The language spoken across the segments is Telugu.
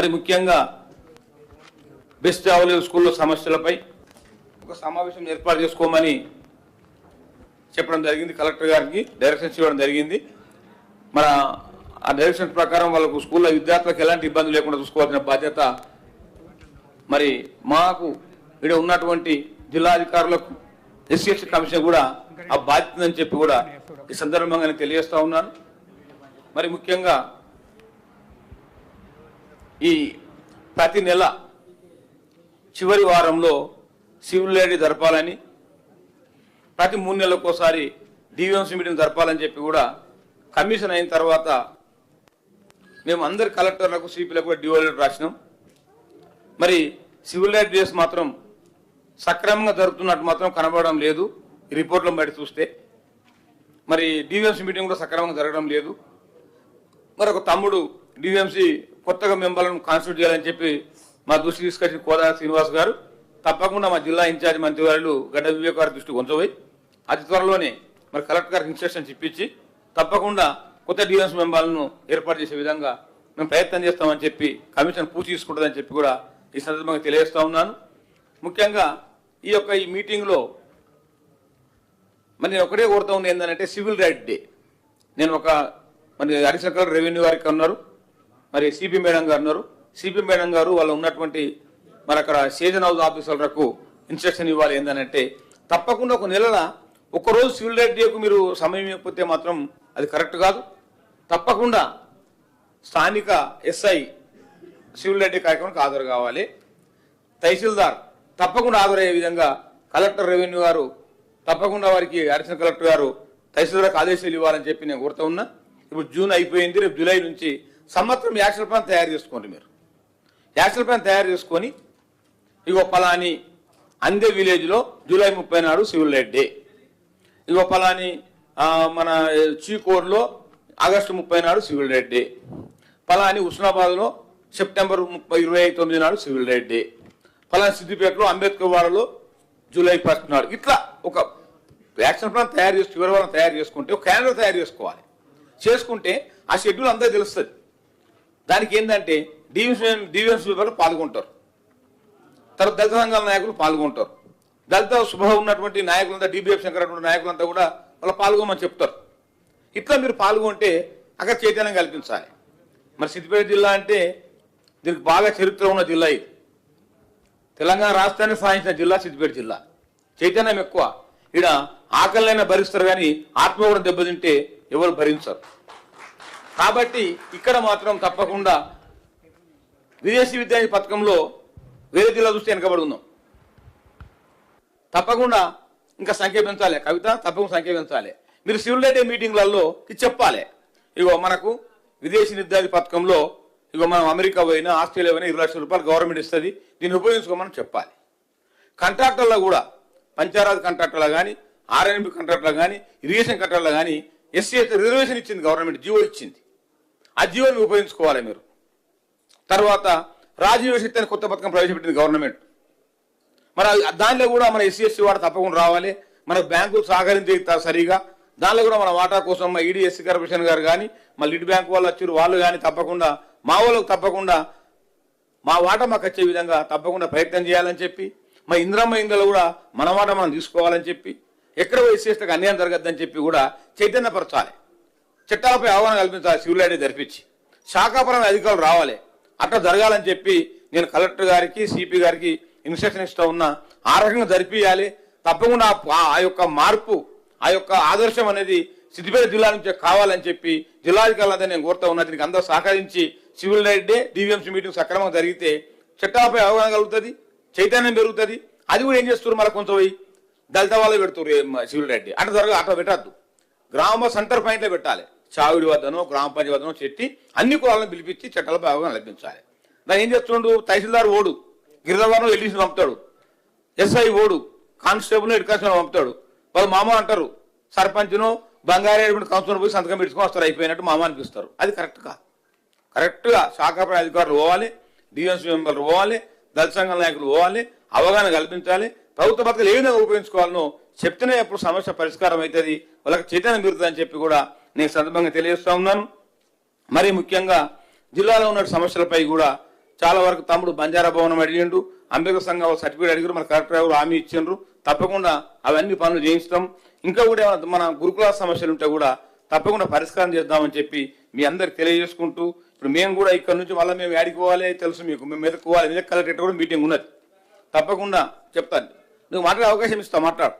మరి ముఖ్యంగా బెస్ట్ అవైలబుల్ స్కూల్లో సమస్యలపై ఒక సమావేశం ఏర్పాటు చేసుకోమని చెప్పడం జరిగింది. కలెక్టర్ గారికి డైరెక్షన్స్ ఇవ్వడం జరిగింది. మన ఆ డైరెక్షన్స్ ప్రకారం వాళ్ళకు స్కూల్లో విద్యార్థులకు ఎలాంటి ఇబ్బంది లేకుండా చూసుకోవాల్సిన బాధ్యత మరి మాకు ఇక్కడ ఉన్నటువంటి జిల్లా అధికారులకు ఎస్సీఎస్సీ కమిషన్ కూడా ఆ బాధ్యత అని చెప్పి కూడా ఈ సందర్భంగా నేను తెలియజేస్తా ఉన్నాను. మరి ముఖ్యంగా ఈ ప్రతి నెల చివరి వారంలో సివిల్ లేడీ జరపాలని ప్రతి మూడు నెలలకు ఒకసారి డివిఎంసీ మీటింగ్ జరపాలని చెప్పి కూడా కమిషన్ అయిన తర్వాత మేము అందరి కలెక్టర్లకు సిపిలకు కూడా డివోలేట్ రాసినాం. మరి సివిల్ రైట్ డేస్ మాత్రం సక్రమంగా జరుగుతున్నట్టు మాత్రం కనబడడం లేదు. ఈ రిపోర్ట్లో బయట చూస్తే మరి డివిఎంసీ మీటింగ్ కూడా సక్రమంగా జరగడం లేదు. మరి ఒక తమ్ముడు డివిఎంసీ కొత్తగా మెంబర్లను కాన్స్టిట్యూట్ చేయాలని చెప్పి మా దృష్టి తీసుకొచ్చిన కోదా శ్రీనివాస్ గారు తప్పకుండా మా జిల్లా ఇన్ఛార్జ్ మంత్రివారులు గడ్డ వివేక్ గారి దృష్టి ఉంచబోయి అతి త్వరలోనే మరి కలెక్టర్ గారికి ఇన్స్ట్రక్షన్స్ ఇప్పించి తప్పకుండా కొత్త డివిఎంసీ మెంబర్లను ఏర్పాటు చేసే విధంగా మేము ప్రయత్నం చేస్తామని చెప్పి కమిషన్ పూర్తి తీసుకుంటుందని చెప్పి కూడా ఈ సందర్భంగా తెలియజేస్తా ఉన్నాను. ముఖ్యంగా ఈ యొక్క ఈ మీటింగ్లో మరి నేను ఒకటే కోరుతా ఉంది ఏంటంటే సివిల్ రైట్ డే నేను ఒక మరి అడిషనల్ రెవెన్యూ వారికి ఉన్నారు మరి సిపి మేడం గారు ఉన్నారు. సిపి మేడం గారు వాళ్ళు ఉన్నటువంటి మరి అక్కడ సీజన్ హౌస్ ఆఫీసర్లకు ఇన్స్ట్రక్షన్ ఇవ్వాలి ఏంటంటే తప్పకుండా ఒక నెలల ఒకరోజు సివిల్ రైట్ డేకు మీరు సమయం ఇవ్వకపోతే మాత్రం అది కరెక్ట్ కాదు. తప్పకుండా స్థానిక ఎస్ఐ సివిల్ రైట్ డే కార్యక్రమానికి హాజరు కావాలి. తహసీల్దార్ తప్పకుండా హాజరయ్యే విధంగా కలెక్టర్ రెవెన్యూ గారు తప్పకుండా వారికి అడిషనల్ కలెక్టర్ గారు తహసీల్దార్కి ఆదేశాలు ఇవ్వాలని చెప్పి నేను కోరుతా ఉన్నా. ఇప్పుడు జూన్ అయిపోయింది రేపు జూలై నుంచి సంవత్సరం యాక్షన్ ప్లాన్ తయారు చేసుకోండి మీరు. యాక్షన్ ప్లాన్ తయారు చేసుకొని ఇగో పలాని అందే విలేజ్లో జూలై ముప్పై నాడు సివిల్ రైట్ డే. ఇగో పలాని మన చీకోడ్లో ఆగస్టు ముప్పై నాడు సివిల్ రైట్ డే. పలాని ఉస్నాబాద్లో సెప్టెంబర్ ముప్పై ఇరవై తొమ్మిది నాడు సివిల్ రైట్ డే. పలాని సిద్దిపేటలో అంబేద్కర్ వాడలో జూలై ఫస్ట్ నాడు. ఇట్లా ఒక యాక్షన్ ప్లాన్ తయారు చేసి చివరి వారం తయారు చేసుకుంటే ఒక క్యాలెండర్ తయారు చేసుకోవాలి. చేసుకుంటే ఆ షెడ్యూల్ అందరికీ తెలుస్తుంది. దానికి ఏంటంటే డివిజన్ డివిజన్ పీపుల్ పాల్గొంటారు. తర్వాత దళిత సంఘాల నాయకులు పాల్గొంటారు. దళిత శుభ ఉన్నటువంటి నాయకులంతా డిబిఎఫ్ శంకర్ అటువంటి నాయకులంతా కూడా వాళ్ళు పాల్గొమని చెప్తారు. ఇట్లా మీరు పాల్గొంటే అక్కడ చైతన్యం కల్పించాలి. మరి సిద్దిపేట జిల్లా అంటే దీనికి బాగా చరిత్ర ఉన్న జిల్లా ఇది. తెలంగాణ రాష్ట్రాన్ని సాధించిన జిల్లా సిద్దిపేట జిల్లా. చైతన్యం ఎక్కువ. ఈడ ఆకలినైనా భరిస్తారు కానీ ఆత్మ కూడా దెబ్బతింటే ఎవరు భరించరు. కాబట్టి ఇక్కడ మాత్రం తప్పకుండా విదేశీ విద్యా పథకంలో వేరే జిల్లా చూస్తే వెనకబడి ఉన్నాం తప్పకుండా ఇంకా సంఖ్య పెంచాలి. కవిత తప్పకుండా సంఖ్య పెంచాలి. మీరు సివిల్ రైట్ మీటింగ్లలో చెప్పాలి. ఇగో మనకు విదేశీ నిర్ధారి పథకంలో ఇగో మనం అమెరికా పోయినా ఆస్ట్రేలియా పోయినా ఇరవై లక్షల రూపాయలు గవర్నమెంట్ ఇస్తుంది. దీన్ని ఉపయోగించుకోమని చెప్పాలి. కాంట్రాక్టర్లో కూడా పంచాయరాజ్ కాంట్రాక్టర్లో కానీ ఆర్ఎన్బి కాంట్రాక్టర్లో కానీ ఇరిగేషన్ కాంట్రాక్టర్లో కానీ ఎస్సీ రిజర్వేషన్ ఇచ్చింది గవర్నమెంట్ జీవో ఇచ్చింది. ఆ జీవోని ఉపయోగించుకోవాలి మీరు. తర్వాత రాజీవ్ శక్తి అని కొత్త పథకం ప్రవేశపెట్టింది గవర్నమెంట్. మరి దానిలో కూడా మన ఎస్సీ ఎస్సీ వాడు తప్పకుండా రావాలి. మన బ్యాంకులు సహకరించి సరిగా. దానిలో కూడా మన వాటా కోసం మా ఈడీ ఎస్సీ కార్పొరేషన్ గారు కానీ మా లిడ్ బ్యాంక్ వాళ్ళు వచ్చారు. వాళ్ళు కానీ తప్పకుండా మా వాళ్ళకు తప్పకుండా మా వాటా మాకు వచ్చే విధంగా తప్పకుండా ప్రయత్నం చేయాలని చెప్పి మా ఇంద్రమ్మ ఇందులో కూడా మన వాటా మనం తీసుకోవాలని చెప్పి ఎక్కడ ఎస్సీఎస్లకు అన్యాయం జరగద్దని చెప్పి కూడా చైతన్యపరచాలి. చట్టాలపై అవగాహన కల్పించాలి సివిల్ ఐడి జరిపించి. శాఖాపరమైన అధికారులు రావాలి. అట్లా జరగాలని చెప్పి నేను కలెక్టర్ గారికి సిపి గారికి ఇన్స్ట్రక్షన్ ఇస్తూ ఉన్నా ఆ రకంగా జరిపియాలి. తప్పకుండా ఆ- యొక్క మార్పు ఆ యొక్క ఆదర్శం అనేది సిద్దిపేట జిల్లా నుంచి కావాలని చెప్పి జిల్లాధికారులంతా నేను కోరుతా ఉన్నా. దీనికి అందరూ సహకరించి civil right day DVMC meeting సక్రమంగా జరిగితే చట్టాలపై అవగాహన కలుగుతుంది చైతన్యం పెరుగుతుంది. అది కూడా ఏం చేస్తారు మళ్ళీ కొంచెం పోయి దళిత వాళ్ళు పెడుతున్నారు సివిల్ రైట్ డే అట్లా అట్లా పెట్టద్దు. గ్రామ సెంటర్ పాయింట్లో పెట్టాలి. చావిడి వద్దనో గ్రామ పంచాయతీ వద్దనో చెట్టి అన్ని కులాలను పిలిపించి చట్టాల అవగాహన లభించాలి. దాన్ని ఏం చేస్తుండు తహసీల్దార్ ఓడు. గిరిజవారం ఎల్లీసి పంపుతాడు. ఎస్ఐ ఓడు. కానిస్టేబుల్ ఎడ్యుకేషన్ పంపుతాడు. వాళ్ళు మామ అంటారు. సర్పంచ్ను బంగారు కౌన్సిలర్ పోయి సంతకం పెట్టుకొని వస్తారు. అయిపోయినట్టు మామ అనిపిస్తారు. అది కరెక్ట్ కరెక్ట్గా శాఖాపై అధికారులు పోవాలి డిఎన్సీ మెంబర్లు పోవాలి దళిత సంఘాల నాయకులు పోవాలి అవగాహన కల్పించాలి. ప్రభుత్వ పథకాలు ఏ విధంగా ఉపయోగించుకోవాలనో చెప్తేనే అప్పుడు సమస్య పరిష్కారం అవుతుంది. వాళ్ళకి చైతన్యం పెరుగుతుందని చెప్పి కూడా నేను సందర్భంగా తెలియజేస్తా ఉన్నాను. మరి ముఖ్యంగా జిల్లాలో ఉన్న సమస్యలపై కూడా చాలా వరకు తమ్ముడు బంజారా భవనం అడిగిండు. అంబేద్కర్ సంఘం వాళ్ళు సర్టిఫికేట్ అడిగారు. మన కలెక్టర్ గారు హామీ ఇచ్చిండ్రు. తప్పకుండా అవన్నీ పనులు చేయించడం ఇంకా కూడా మన గురుకుల సమస్యలు ఉంటే కూడా తప్పకుండా పరిష్కారం చేద్దామని చెప్పి మీ అందరికి తెలియజేసుకుంటూ ఇప్పుడు మేము కూడా ఇక్కడ నుంచి మళ్ళీ మేము యాడికి పోవాలి తెలుసు మీకు. మేము మెదక్ పోవాలి. మెదక్ కూడా మీటింగ్ ఉన్నది. తప్పకుండా చెప్తాను. నువ్వు మాట్లాడే అవకాశం ఇస్తావు మాట్లాడు.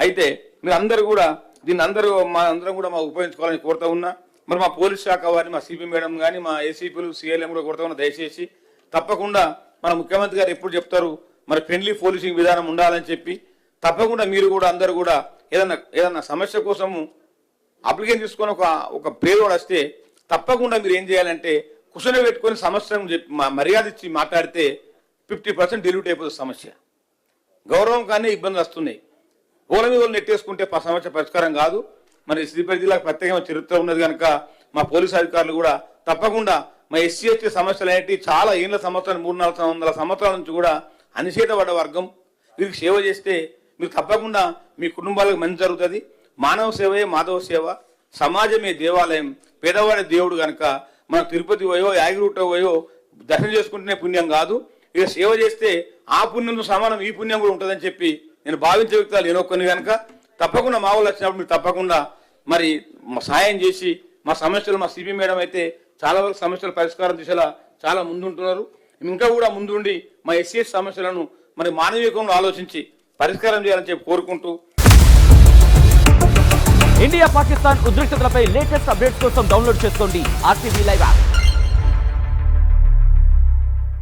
అయితే మీరు అందరు కూడా దీన్ని అందరూ మా అందరం కూడా మా ఉపయోగించుకోవాలని కోరుతా ఉన్నా. మరి మా పోలీస్ శాఖ వారిని మా సిపి మేడం కానీ మా ఏసీపీలు సీఎల్ఎం కూడా కోరుతా ఉన్నా దయచేసి. తప్పకుండా మన ముఖ్యమంత్రి గారు ఎప్పుడు చెప్తారు మరి ఫ్రెండ్లీ పోలీసింగ్ విధానం ఉండాలని చెప్పి. తప్పకుండా మీరు కూడా అందరూ కూడా ఏదన్నా ఏదన్నా సమస్య కోసము అప్లికేషన్ తీసుకొని ఒక ఒక పేదోడు వస్తే తప్పకుండా మీరు ఏం చేయాలంటే కుషన పెట్టుకొని సమస్యను చెప్పి మా- మర్యాద ఇచ్చి మాట్లాడితే ఫిఫ్టీ పర్సెంట్ డిలీట్ అయిపోతుంది సమస్య. గౌరవం కానీ ఇబ్బందులు వస్తున్నాయి. ఓల మీద నెట్టేసుకుంటే సమస్య పరిష్కారం కాదు. మరి శ్రీపతి జిల్లాకు ప్రత్యేకమైన చరిత్ర ఉన్నది కనుక మా పోలీసు అధికారులు కూడా తప్పకుండా మా ఎస్సీ ఎస్టీ సమస్యలు అనేవి చాలా ఏళ్ళ సంవత్సరాలు మూడు నాలుగు వందల సంవత్సరాల నుంచి కూడా అనిషేధపడ్డ వర్గం. వీరికి సేవ చేస్తే మీరు తప్పకుండా మీ కుటుంబాలకు మంచి జరుగుతుంది. మానవ సేవయే మాధవ సేవ. సమాజమే దేవాలయం. పేదవాడి దేవుడు కనుక మన తిరుపతి పోయో యాగిరుట పోయో దర్శనం చేసుకుంటేనే పుణ్యం కాదు. ఇక సేవ చేస్తే ఆ పుణ్యంతో సమానం ఈ పుణ్యం కూడా ఉంటుందని చెప్పి నేను భావించే వ్యక్తులు నేను కొన్ని కనుక తప్పకుండా మా వాళ్ళు వచ్చినప్పుడు మీరు తప్పకుండా మరి మా సాయం చేసి మా సమస్యలు మా సిపి మేడం అయితే చాలా వరకు సమస్యల పరిష్కారం దిశలా చాలా ముందుంటున్నారు. ఇంకా కూడా ముందుండి మా ఎస్సీఎస్ సమస్యలను మరి మానవీయంలో ఆలోచించి పరిష్కారం చేయాలని చెప్పి కోరుకుంటూ ఇండియా పాకిస్తాన్ ఉద్రిక్తతలపై లేటెస్ట్ అప్డేట్స్ కోసం డౌన్లోడ్ చేసుకోండి ఆర్టీవీ లైవ్ యాప్.